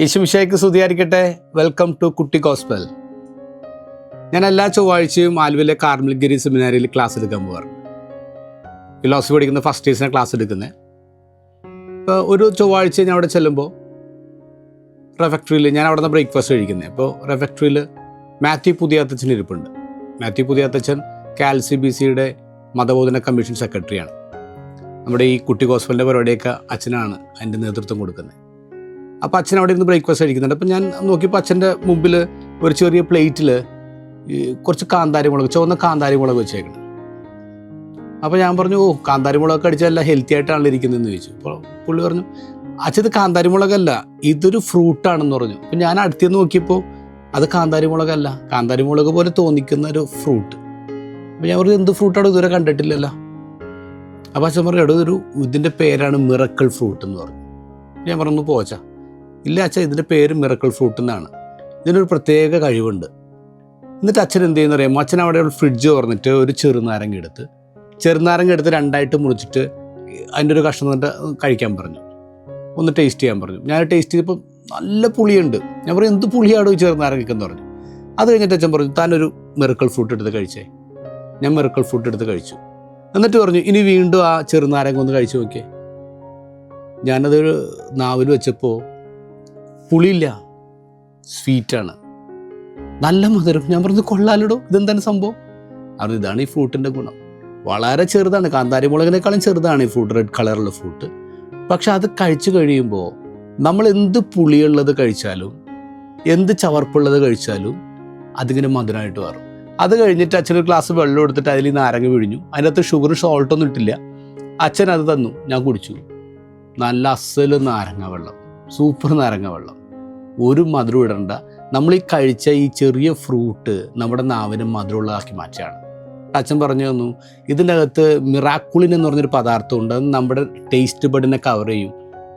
യേശുമിഷയ്ക്ക് സ്തുതിയായിരിക്കട്ടെ. Welcome to കുട്ടി കോസ്പൽ ഞാൻ എല്ലാ ചൊവ്വാഴ്ചയും ആലുവിലെ കാർമൽഗിരി സെമിനാരിയിൽ ക്ലാസ് എടുക്കാൻ പോകാറുണ്ട് ഫിലോസഫി പഠിക്കുന്ന ഫസ്റ്റ് ഇയേഴ്സിനെ ക്ലാസ് എടുക്കുന്നത് ഇപ്പോൾ ഒരു ചൊവ്വാഴ്ച ഞാൻ അവിടെ ചെല്ലുമ്പോൾ റെഫക്ടറിയിൽ ഞാൻ അവിടെ നിന്ന് ബ്രേക്ക്ഫാസ്റ്റ് കഴിക്കുന്നത് അപ്പോൾ റെഫക്ടറിയിൽ മാത്യു പുതിയാത്തച്ഛൻ ഇരിപ്പുണ്ട്. മാത്യു പുതിയാത്തച്ഛൻ കാൽ സി ബി സിയുടെ മതബോധന കമ്മീഷൻ സെക്രട്ടറിയാണ് നമ്മുടെ ഈ കുട്ടി കോസ്പലിന്റെ പരിപാടിയൊക്കെ അച്ഛനാണ് അതിന്റെ നേതൃത്വം കൊടുക്കുന്നത് അപ്പോൾ അച്ഛൻ അവിടെ ഇരുന്ന് ബ്രേക്ക്ഫാസ്റ്റ് കഴിക്കുന്നുണ്ട്. അപ്പോൾ ഞാൻ നോക്കിയപ്പോൾ അച്ഛന്റെ മുമ്പിൽ ഒരു ചെറിയ പ്ലേറ്റിൽ കുറച്ച് കാന്താരി മുളക് ചുവന്ന കാന്താരി മുളക് അപ്പോൾ ഞാൻ പറഞ്ഞു ഓ കാന്താരി മുളകൊക്കെ അടിച്ചാൽ എല്ലാം ഹെൽത്തി ആയിട്ടാണല്ലോ ഇരിക്കുന്നതെന്ന് ചോദിച്ചു. അപ്പോൾ പുള്ളി പറഞ്ഞു അച്ഛൻ ഇത് കാന്താരി മുളകല്ല ഇതൊരു ഫ്രൂട്ടാണെന്ന് പറഞ്ഞു. അപ്പോൾ ഞാൻ അടുത്ത് നോക്കിയപ്പോൾ അത് കാന്താരി മുളകല്ല കാന്താരി മുളക് പോലെ തോന്നിക്കുന്ന ഒരു ഫ്രൂട്ട്. അപ്പോൾ ഞാൻ പറഞ്ഞു എന്ത് ഫ്രൂട്ടാണ് ഇതുവരെ കണ്ടിട്ടില്ലല്ലോ? അപ്പോൾ അച്ഛൻ പറഞ്ഞു എടോ ഇതിന്റെ പേരാണ് മിറക്കിൾ ഫ്രൂട്ട് എന്ന് പറഞ്ഞു. ഞാൻ പറഞ്ഞു പോച്ച ഇല്ല അച്ഛൻ ഇതിന്റെ പേര് മിറക്കിൾ ഫ്രൂട്ട് എന്നാണ്. ഇതിനൊരു പ്രത്യേക കഴിവുണ്ട്. എന്നിട്ട് അച്ഛൻ എന്ത് ചെയ്യുന്ന അറിയാമോ? അച്ഛൻ അവിടെ ഒരു ഫ്രിഡ്ജ് തുറന്നിട്ട് ഒരു ചെറുനാരങ്ങ എടുത്ത് ചെറുനാരങ്ങ എടുത്ത് രണ്ടായിട്ട് മുറിച്ചിട്ട് അതിന്റെ ഒരു കഷ്ണം എന്നിട്ട് കഴിക്കാൻ പറഞ്ഞു. ഒന്ന് ടേസ്റ്റ് ചെയ്യാൻ പറഞ്ഞു. ഞാൻ ടേസ്റ്റ് ചെയ്തപ്പോൾ നല്ല പുളിയുണ്ട്. ഞാൻ പറയും എന്ത് പുളിയാടോ ഈ ചെറുനാരങ്ങക്കെന്ന് പറഞ്ഞു. അത് കഴിഞ്ഞിട്ട് അച്ഛൻ പറഞ്ഞു താനൊരു മിറക്കിൾ ഫ്രൂട്ട് എടുത്ത് കഴിച്ചേ. ഞാൻ മിറക്കിൾ ഫ്രൂട്ട് എടുത്ത് കഴിച്ചു. എന്നിട്ട് പറഞ്ഞു ഇനി വീണ്ടും ആ ചെറുനാരങ്ങ ഒന്ന് കഴിച്ചു നോക്കിയേ. ഞാനതൊരു നാവിൽ വെച്ചപ്പോൾ പുളിയില്ല. സ്വീറ്റാണ്. നല്ല മധുരം. ഞാൻ പറഞ്ഞു കൊള്ളാലടോ? ഇതെന്താണ് സംഭവം? അത് ഇതാണ് ഈ ഫ്രൂട്ടിന്റെ ഗുണം. വളരെ ചെറുതാണ്. കാന്താരി മുളകിനേക്കാളും ചെറുതാണ് ഈ ഫ്രൂട്ട്. റെഡ് കളറുള്ള ഫ്രൂട്ട്. പക്ഷെ അത് കഴിച്ചു കഴിയുമ്പോൾ നമ്മൾ എന്ത് പുളിയുള്ളത് കഴിച്ചാലും എന്ത് ചവർപ്പുള്ളത് കഴിച്ചാലും അതിങ്ങനെ മധുരമായിട്ട് മാറും. അത് കഴിഞ്ഞിട്ട് അച്ഛനൊരു ഗ്ലാസ് വെള്ളം എടുത്തിട്ട് അതിൽ നാരങ്ങ പിഴിഞ്ഞു. അതിനകത്ത് ഷുഗർ സോൾട്ടൊന്നും ഇട്ടില്ല. അച്ഛൻ അത് തന്നു. ഞാൻ കുടിച്ചു. നല്ല അസൽ നാരങ്ങ വെള്ളം. സൂപ്പർ നാരങ്ങ വെള്ളം. ഒരു മധുരം ഇടണ്ട. നമ്മൾ ഈ കഴിച്ച ഈ ചെറിയ ഫ്രൂട്ട് നമ്മുടെ നാവിന് മധുരമുള്ളതാക്കി മാറ്റുകയാണ്. അച്ഛൻ പറഞ്ഞു തന്നു ഇതിന്റെ അകത്ത് മിറാക്കുളിൻ എന്ന് പറഞ്ഞൊരു പദാർത്ഥമുണ്ട്. അത് നമ്മുടെ ടേസ്റ്റ് ബഡിനെ കവർ ചെയ്യും.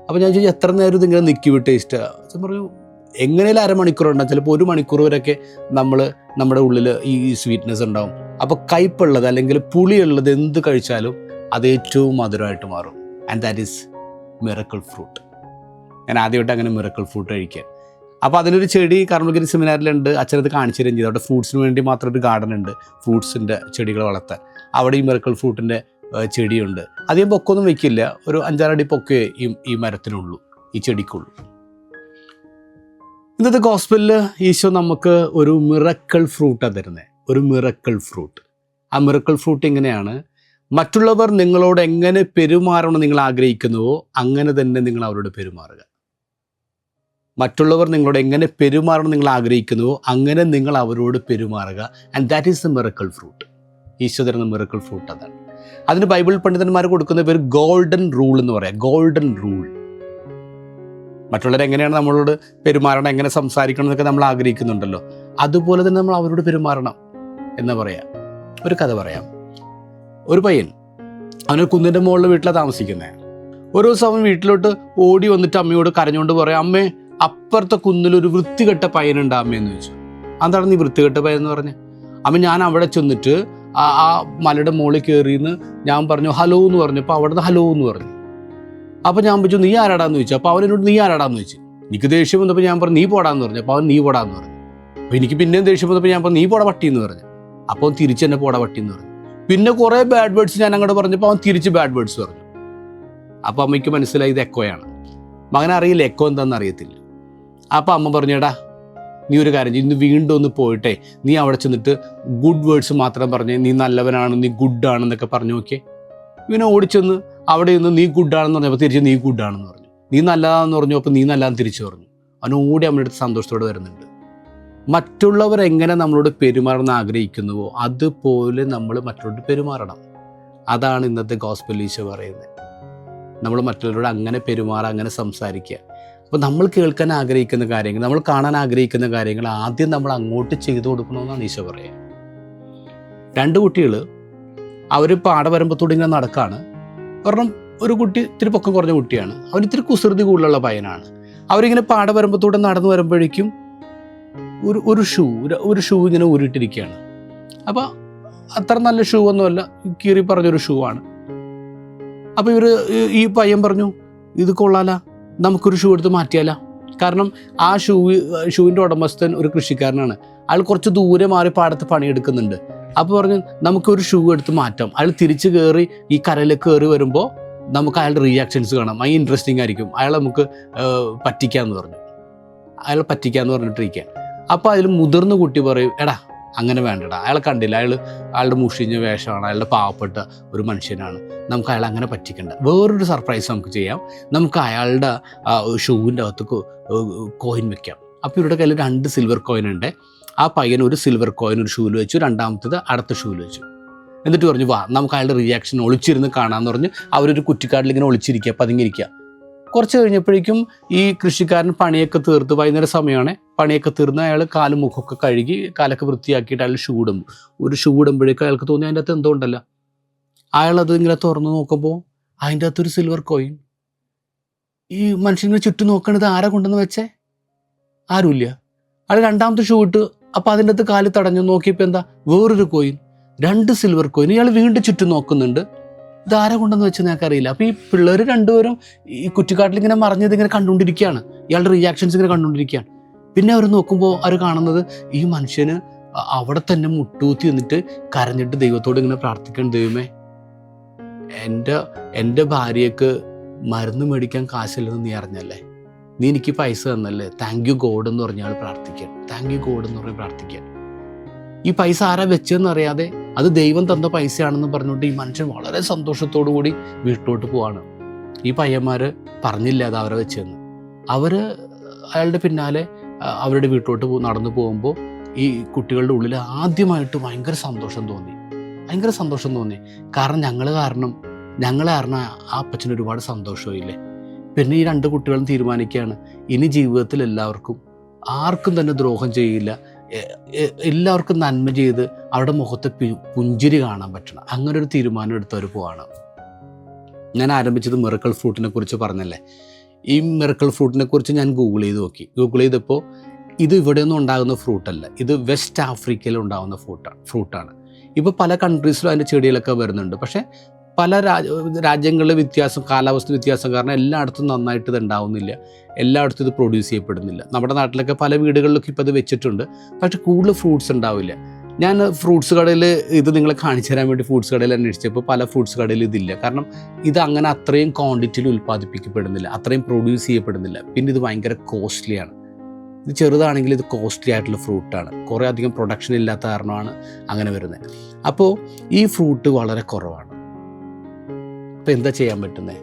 അപ്പോൾ ഞാൻ ചോദിച്ചു എത്ര നേരം ഇതിങ്ങനെ നിൽക്കും ടേസ്റ്റ് അച്ഛൻ പറഞ്ഞു എങ്ങനെയാലും അരമണിക്കൂർ ഉണ്ടാകും ചിലപ്പോൾ ഒരു മണിക്കൂർ വരെയൊക്കെ നമ്മൾ നമ്മുടെ ഉള്ളിൽ ഈ സ്വീറ്റ്നെസ് ഉണ്ടാവും. അപ്പോൾ കയ്പുള്ളത് അല്ലെങ്കിൽ പുളിയുള്ളത് എന്ത് കഴിച്ചാലും അത് ഏറ്റവും മധുരമായിട്ട് മാറും. And that is miracle fruit ഞാൻ ആദ്യമായിട്ട് അങ്ങനെ മിറക്കിൾ ഫ്രൂട്ട് കഴിക്കാൻ അപ്പോൾ അതിനൊരു ചെടി കർമ്മഗിരി സെമിനാറിലുണ്ട് അച്ഛനത് കാണിച്ചു തരും ചെയ്തു. അവിടെ ഫ്രൂട്ട്സിന് വേണ്ടി മാത്രം ഒരു ഗാർഡൻ ഉണ്ട്. ഫ്രൂട്ട്സിന്റെ ചെടികൾ വളർത്താൻ. അവിടെ ഈ മിറക്കിൾ ഫ്രൂട്ടിന്റെ ചെടിയുണ്ട്. അധികം പൊക്കൊന്നും വെക്കില്ല. ഒരു അഞ്ചാറടി പൊക്കേ ഈ ഈ മരത്തിനുള്ളൂ. ഈ ചെടിക്കുള്ളൂ. ഇന്നത്തെ ഗോസ്പലിൽ ഈശോ നമുക്ക് ഒരു മിറക്കിൾ ഫ്രൂട്ടാണ് തരുന്നത് ഒരു മിറക്കിൾ ഫ്രൂട്ട് ആ മിറക്കിൾ ഫ്രൂട്ട് ഇങ്ങനെയാണ് മറ്റുള്ളവർ നിങ്ങളോട് എങ്ങനെ പെരുമാറണം നിങ്ങൾ ആഗ്രഹിക്കുന്നുവോ അങ്ങനെ തന്നെ നിങ്ങൾ അവരോട് പെരുമാറുക. മറ്റുള്ളവർ നിങ്ങളോട് എങ്ങനെ പെരുമാറണം നിങ്ങൾ ആഗ്രഹിക്കുന്നുവോ അങ്ങനെ നിങ്ങൾ അവരോട് പെരുമാറുക. And that is the miracle fruit Isho തരുന്ന ഫ്രൂട്ട് അതാണ്. അതിന് ബൈബിൾ പണ്ഡിതന്മാർ കൊടുക്കുന്ന പേര് ഗോൾഡൻ റൂൾ എന്ന് പറയാം. ഗോൾഡൻ റൂൾ മറ്റുള്ളവർ എങ്ങനെയാണ് നമ്മളോട് പെരുമാറണം എങ്ങനെ സംസാരിക്കണം എന്നൊക്കെ നമ്മൾ ആഗ്രഹിക്കുന്നുണ്ടല്ലോ. അതുപോലെ തന്നെ നമ്മൾ അവരോട് പെരുമാറണം എന്ന് പറയാം. ഒരു കഥ പറയാം. ഒരു പയ്യൻ അവനൊരു കുന്നിന്റെ മുകളിൽ വീട്ടിലാണ് താമസിക്കുന്നത് ഒരു ദിവസം അവൻ വീട്ടിലോട്ട് ഓടി വന്നിട്ട് അമ്മയോട് കരഞ്ഞുകൊണ്ട് പറയാം അമ്മേ അപ്പുറത്തെ കുന്നിൽ ഒരു വൃത്തികെട്ട പയ്യനുണ്ട് അമ്മയെന്ന് ചോദിച്ചു. അതാണ് നീ വൃത്തികെട്ട പയ്യൻ എന്ന് അമ്മ ഞാൻ അവിടെ ചെന്നിട്ട് ആ ആ മലയുടെ മുകളിൽ കയറിയെന്ന് ഞാൻ പറഞ്ഞു ഹലോ എന്ന് പറഞ്ഞപ്പോൾ അവിടുന്ന് ഹലോ എന്ന് പറഞ്ഞു. അപ്പോൾ ഞാൻ ചോദിച്ചു നീ ആരാടാന്ന് ചോദിച്ചു? അപ്പോൾ അവനോട് നീ ആരാടാന്ന് ചോദിച്ചു? എനിക്ക് ദേഷ്യം വന്നപ്പോൾ ഞാൻ പറഞ്ഞു നീ പോടാന്ന് പറഞ്ഞു. അപ്പോൾ അവൻ നീ പോടാന്ന് പറഞ്ഞു. അപ്പോൾ എനിക്ക് പിന്നെയും ദേഷ്യം വന്നപ്പോൾ ഞാൻ പറഞ്ഞു നീ പോടാ പട്ടി എന്ന് പറഞ്ഞു. അപ്പോൾ അവൻ തിരിച്ച് എന്നെ പോടാ പട്ടി എന്ന് പറഞ്ഞു. പിന്നെ കുറേ ബാഡ് വേർഡ്സ് ഞാൻ അങ്ങോട്ട് പറഞ്ഞപ്പോൾ അവൻ തിരിച്ച് ബാഡ് വേർഡ്സ് പറഞ്ഞു. അപ്പോൾ അമ്മയ്ക്ക് മനസ്സിലായി ഇത് എക്കോയാണ് മകനറിയില്ല എക്കോ എന്താണെന്ന് അറിയത്തില്ല. അപ്പോൾ അമ്മ പറഞ്ഞേടാ നീ ഒരു കാര്യം ഇന്ന് വീണ്ടും ഒന്ന് പോയിട്ടെ നീ അവിടെ ചെന്നിട്ട് ഗുഡ് വേർഡ്സ് മാത്രം പറഞ്ഞ് നീ നല്ലവനാണ് നീ ഗുഡാണെന്നൊക്കെ പറഞ്ഞു നോക്കിയേ. ഇവനെ ഓടിച്ചെന്ന് അവിടെ നിന്ന് നീ ഗുഡാണെന്ന് പറഞ്ഞപ്പോൾ തിരിച്ച് നീ ഗുഡാണെന്ന് പറഞ്ഞു. നീ നല്ലതാണെന്ന് പറഞ്ഞു അപ്പോൾ നീ നല്ലതാന്ന് തിരിച്ചു പറഞ്ഞു. അവൻ ഓടി അടുത്ത് സന്തോഷത്തോടെ വരുന്നുണ്ട്. മറ്റുള്ളവർ എങ്ങനെ നമ്മളോട് പെരുമാറണം ആഗ്രഹിക്കുന്നുവോ അതുപോലെ നമ്മൾ മറ്റുള്ളവരോട് പെരുമാറണം. അതാണ് ഇന്നത്തെ ഗോസ്പലീശ പറയുന്നത്. നമ്മൾ മറ്റുള്ളവരോട് അങ്ങനെ പെരുമാറുക അങ്ങനെ സംസാരിക്കുക. അപ്പോൾ നമ്മൾ കേൾക്കാൻ ആഗ്രഹിക്കുന്ന കാര്യങ്ങൾ നമ്മൾ കാണാൻ ആഗ്രഹിക്കുന്ന കാര്യങ്ങൾ ആദ്യം നമ്മൾ അങ്ങോട്ട് ചെയ്തു കൊടുക്കണമെന്നാണ് ഈശോ പറയുക. രണ്ട് കുട്ടികൾ അവർ പാടവരമ്പത്തോടെ ഇങ്ങനെ നടക്കാണ്. കാരണം ഒരു കുട്ടി ഇത്തിരി പൊക്കം കുറഞ്ഞ കുട്ടിയാണ്. അവൻ ഇത്തിരി കുസൃതി കൂടുതലുള്ള പയ്യനാണ്. അവരിങ്ങനെ പാടവരമ്പത്തൂടെ നടന്നു വരുമ്പോഴേക്കും ഒരു ഒരു ഷൂ ഒരു- ഷൂ ഇങ്ങനെ ഊരിട്ടിരിക്കുകയാണ്. അപ്പോൾ അത്ര നല്ല ഷൂ ഒന്നുമല്ല കീറി പറഞ്ഞൊരു ഷൂ ആണ്. അപ്പോൾ ഇവർ ഈ പയ്യൻ പറഞ്ഞു ഇത് കൊള്ളാല നമുക്കൊരു ഷൂ എടുത്ത് മാറ്റിയാലോ. കാരണം ആ ഷൂ ഷൂവിന്റെ ഉടമസ്ഥൻ ഒരു കൃഷിക്കാരനാണ്. അയാൾ കുറച്ച് ദൂരെ മാറി പാടത്ത് പണിയെടുക്കുന്നുണ്ട്. അപ്പോൾ പറഞ്ഞു നമുക്കൊരു ഷൂ എടുത്ത് മാറ്റാം. അയാൾ തിരിച്ച് കയറി ഈ കരയിലേക്ക് കയറി വരുമ്പോൾ നമുക്ക് അയാളുടെ റിയാക്ഷൻസ് കാണാം. അത് ഇൻട്രസ്റ്റിംഗ് ആയിരിക്കും. അയാൾ നമുക്ക് പറ്റിക്കാമെന്ന് പറഞ്ഞു. അയാൾ പറ്റിക്കാമെന്ന് പറഞ്ഞിട്ടിരിക്കുക അപ്പോൾ അതിൽ മുതിർന്ന കുട്ടി പറയും എടാ അങ്ങനെ വേണ്ടട. അയാളെ കണ്ടില്ല. അയാൾ അയാളുടെ മുഷിഞ്ഞ വേഷമാണ്. അയാളുടെ പാവപ്പെട്ട ഒരു മനുഷ്യനാണ്. നമുക്ക് അയാൾ അങ്ങനെ പറ്റിക്കണ്ട. വേറൊരു സർപ്രൈസ് നമുക്ക് ചെയ്യാം. നമുക്ക് അയാളുടെ ഷൂവിന്റെ അകത്ത് കോയിൻ വെക്കാം. അപ്പോൾ ഇവരുടെ കയ്യിൽ രണ്ട് സിൽവർ കോയിൻ ഉണ്ട്. ആ പയ്യൻ ഒരു സിൽവർ കോയിൻ ഒരു ഷൂവിൽ വെച്ചു. രണ്ടാമത്തത് അടുത്ത ഷൂവിൽ വെച്ചു. എന്നിട്ട് പറഞ്ഞു വാ നമുക്ക് അയാളുടെ റിയാക്ഷൻ ഒളിച്ചിരുന്ന് കാണാമെന്ന് പറഞ്ഞ് അവരൊരു കുറ്റിക്കാട്ടിൽ ഇങ്ങനെ ഒളിച്ചിരിക്കുക പതുങ്ങിയിരിക്കുക. കുറച്ച് കഴിഞ്ഞപ്പോഴേക്കും ഈ കൃഷിക്കാരൻ പണിയൊക്കെ തീർത്ത് വൈകുന്നേരം സമയമാണ്. പണിയൊക്കെ തീർന്ന് അയാൾ കാലും മുഖമൊക്കെ കഴുകി കാലൊക്കെ വൃത്തിയാക്കിയിട്ട് അയാൾ ഷൂ ഇടും ഒരു ഷൂ ഇടുമ്പോഴേക്കും അയാൾക്ക് തോന്നി അതിന്റെ അകത്ത് എന്തോ ഉണ്ടല്ല. അയാൾ അത് ഇങ്ങനെ തുറന്ന് നോക്കുമ്പോൾ അതിന്റെ അകത്തൊരു സിൽവർ കോയിൻ ഈ മനുഷ്യനെ ചുറ്റും നോക്കണത് ആരാ കൊണ്ടെന്ന് വെച്ചേ? ആരുമില്ല. അയാൾ രണ്ടാമത്തെ ഷൂ ഇട്ട് അപ്പോൾ അതിന്റെ അകത്ത് കാൽ തടഞ്ഞു. നോക്കിയപ്പോൾ എന്താ? വേറൊരു കോയിൻ രണ്ട് സിൽവർ കോയിൻ ഇയാൾ വീണ്ടും ചുറ്റും നോക്കുന്നുണ്ട്. ഇതാരെ കൊണ്ടെന്ന് വെച്ച് ഞങ്ങൾക്കറിയില്ല. അപ്പോൾ ഈ പിള്ളേർ രണ്ടുപേരും ഈ കുറ്റിക്കാട്ടിൽ ഇങ്ങനെ മറിഞ്ഞത് ഇങ്ങനെ കണ്ടുകൊണ്ടിരിക്കുകയാണ്. ഇയാളുടെ റിയാക്ഷൻസ് ഇങ്ങനെ കണ്ടുകൊണ്ടിരിക്കുകയാണ്. പിന്നെ അവർ നോക്കുമ്പോൾ അവർ കാണുന്നത് ഈ മനുഷ്യന് അവിടെ തന്നെ മുട്ടൂത്തി നിന്നിട്ട് കരഞ്ഞിട്ട് ദൈവത്തോട് ഇങ്ങനെ പ്രാർത്ഥിക്കണം ദൈവമേ എന്റെ എന്റെ ഭാര്യയ്ക്ക് മരുന്ന് മേടിക്കാൻ കാശില്ലെന്ന് നീ അറിഞ്ഞല്ലേ? നീ എനിക്ക് പൈസ തന്നല്ലേ? താങ്ക് യു ഗോഡ് എന്ന് പറഞ്ഞാൽ പ്രാർത്ഥിക്കാൻ താങ്ക് യു ഗോഡ് എന്ന് പറഞ്ഞ് പ്രാർത്ഥിക്കാൻ ഈ പൈസ ആരാ വെച്ചതെന്ന് അറിയാതെ അത് ദൈവം തന്ന പൈസയാണെന്ന് പറഞ്ഞുകൊണ്ട് ഈ മനുഷ്യൻ വളരെ സന്തോഷത്തോടു കൂടി വീട്ടിലോട്ട് പോവാണ്. ഈ പയ്യന്മാർ പറഞ്ഞില്ല അത് അവരെ വെച്ചെന്ന്. അവർ അയാളുടെ പിന്നാലെ അവരുടെ വീട്ടിലോട്ട് നടന്നു പോകുമ്പോൾ ഈ കുട്ടികളുടെ ഉള്ളിൽ ആദ്യമായിട്ട് ഭയങ്കര സന്തോഷം തോന്നി. ഭയങ്കര സന്തോഷം തോന്നി. കാരണം ഞങ്ങൾ കാരണം ഞങ്ങൾ കാരണം ആ അപ്പച്ചന് ഒരുപാട് സന്തോഷമായില്ലേ? പിന്നെ ഈ രണ്ട് കുട്ടികളും തീരുമാനിക്കുകയാണ് ഇനി ജീവിതത്തിൽ എല്ലാവർക്കും ആർക്കും തന്നെ ദ്രോഹം ചെയ്യില്ല എല്ലാവർക്കും നന്മ ചെയ്ത് അവരുടെ മുഖത്ത് പുഞ്ചിരി കാണാൻ പറ്റണം. അങ്ങനെ ഒരു തീരുമാനം എടുത്തവർ പോവാണ്. ഞാൻ ആരംഭിച്ചത് മിറക്കൽ ഫ്രൂട്ടിനെ കുറിച്ച് പറഞ്ഞല്ലേ? ഈ മിറക്കൽ ഫ്രൂട്ടിനെ കുറിച്ച് ഞാൻ ഗൂഗിൾ ചെയ്ത് നോക്കി. ഗൂഗിൾ ചെയ്തപ്പോൾ ഇത് ഇവിടെയൊന്നും ഉണ്ടാകുന്ന ഫ്രൂട്ടല്ല ഇത് വെസ്റ്റ് ആഫ്രിക്കയിൽ ഉണ്ടാകുന്ന ഫ്രൂട്ടാണ് ഫ്രൂട്ടാണ് ഇപ്പോൾ പല കൺട്രീസിലും അതിന്റെ ചെടികളൊക്കെ വരുന്നുണ്ട്. പക്ഷേ പല രാജ രാജ്യങ്ങളിലെ വ്യത്യാസം കാലാവസ്ഥ വ്യത്യാസം കാരണം എല്ലായിടത്തും നന്നായിട്ട് ഇത് ഉണ്ടാവുന്നില്ല എല്ലായിടത്തും ഇത് പ്രൊഡ്യൂസ് ചെയ്യപ്പെടുന്നില്ല. നമ്മുടെ നാട്ടിലൊക്കെ പല വീടുകളിലൊക്കെ ഇപ്പോൾ ഇത് വെച്ചിട്ടുണ്ട്. പക്ഷേ കൂടുതൽ ഫ്രൂട്ട്സ് ഉണ്ടാവില്ല. ഞാൻ ഫ്രൂട്ട്സ് കടയിൽ ഇത് നിങ്ങളെ കാണിച്ചു തരാൻ വേണ്ടി ഫ്രൂട്ട്സ് കടയിൽ അന്വേഷിച്ചപ്പോൾ പല ഫ്രൂട്ട്സ് കടയിൽ ഇതില്ല. കാരണം ഇത് അങ്ങനെ അത്രയും ക്വാണ്ടിറ്റിയിൽ ഉൽപ്പാദിപ്പിക്കപ്പെടുന്നില്ല. അത്രയും പ്രൊഡ്യൂസ് ചെയ്യപ്പെടുന്നില്ല. പിന്നെ ഇത് ഭയങ്കര കോസ്റ്റ്ലിയാണ് ഇത് ചെറുതാണെങ്കിൽ ഇത് കോസ്റ്റ്ലി ആയിട്ടുള്ള ഫ്രൂട്ടാണ് കുറേ അധികം പ്രൊഡക്ഷൻ ഇല്ലാത്ത കാരണമാണ് അങ്ങനെ വരുന്നത്. അപ്പോൾ ഈ ഫ്രൂട്ട് വളരെ കുറവാണ്. അപ്പോൾ എന്താ ചെയ്യാൻ പറ്റുന്നത്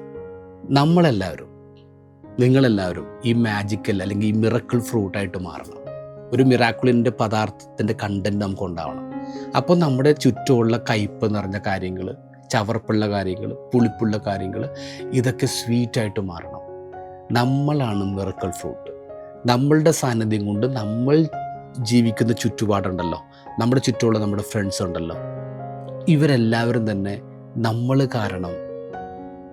നമ്മളെല്ലാവരും നിങ്ങളെല്ലാവരും ഈ മാജിക്കൽ അല്ലെങ്കിൽ ഈ മിറക്കിൾ ഫ്രൂട്ടായിട്ട് മാറണം. ഒരു മിറാക്കുളിന്റെ പദാർത്ഥത്തിന്റെ കണ്ടന്റ് നമുക്ക് ഉണ്ടാവണം. അപ്പോൾ നമ്മുടെ ചുറ്റുമുള്ള കയ്പ് നിറഞ്ഞ കാര്യങ്ങൾ ചവർപ്പുള്ള കാര്യങ്ങൾ പുളിപ്പുള്ള കാര്യങ്ങൾ ഇതൊക്കെ സ്വീറ്റായിട്ട് മാറണം. നമ്മളാണ് മിറക്കിൾ ഫ്രൂട്ട് നമ്മളുടെ സാന്നിധ്യം കൊണ്ട് നമ്മൾ ജീവിക്കുന്ന ചുറ്റുപാടുണ്ടല്ലോ. നമ്മുടെ ചുറ്റുമുള്ള നമ്മുടെ ഫ്രണ്ട്സ് ഉണ്ടല്ലോ. ഇവരെല്ലാവരും തന്നെ നമ്മൾ കാരണം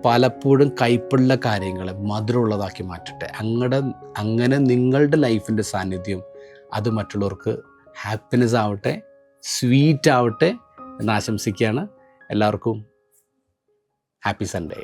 പലപ്പോഴും കൈപ്പുള്ള കാര്യങ്ങളെ മധുരമുള്ളതാക്കി മാറ്റട്ടെ. അങ്ങടെ അങ്ങനെ നിങ്ങളുടെ ലൈഫിന്റെ സാന്നിധ്യം അത് മറ്റുള്ളവർക്ക് ഹാപ്പിനെസ് ആവട്ടെ സ്വീറ്റ് ആവട്ടെ എന്ന് ആശംസിക്കുകയാണ്. എല്ലാവർക്കും ഹാപ്പി സൺഡേ